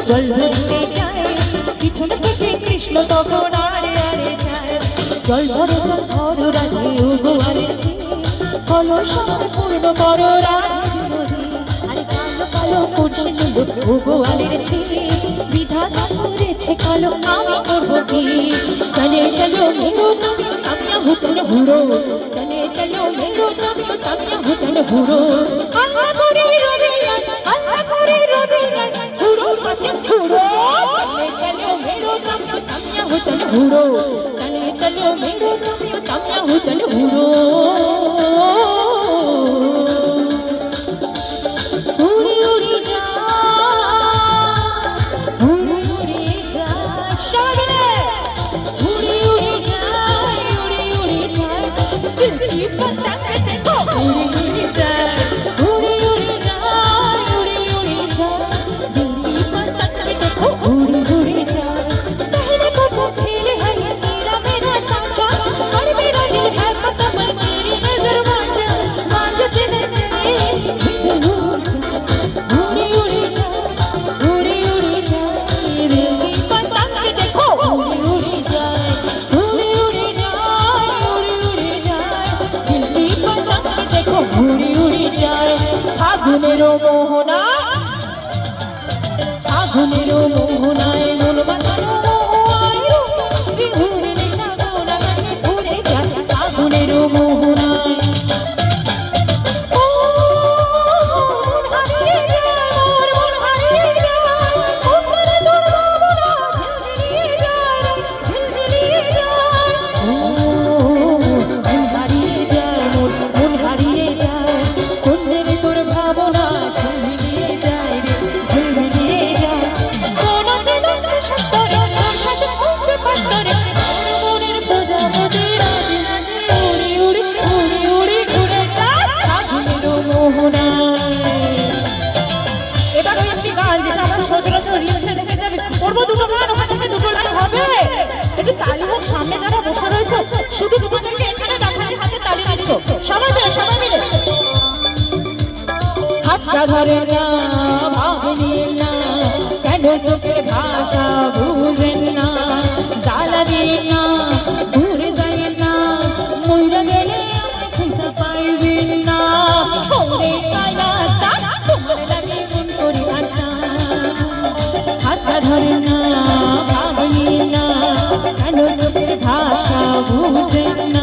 জল ধরতে যায়, পিছন থেকে কৃষ্ণ তখন আরে আরে যায়। জল ধরো ধরো রাধে উগো আরে কলো সময় পূর্ণ কালো কালো করছে নীল উগো আরে বিধাতা করেছে কালো, আমি করব কি? চলে চলো মেরো তুমি আমিয়া হুতন চলে চলো মেরো তুমি আমিয়া হুতন আল্লাহ করে রবি আল্লাহ করে রবি আমিয়া হুতন হুড়ো চলে চলো আগুনেরও মোহনা আগুনেরও মোহনায় করব দুটো গান ওখানে হবে একটু তালি সামনে যারা বসে রয়েছে শুধু তোমাদেরকে এখানে দেখালে হাতে তালি দিচ্ছ সবাই ধরে না ভাবনি না কেন চোখের ঝরনা ভাবনি না কেন সুখের ভাষা বুঝেন না।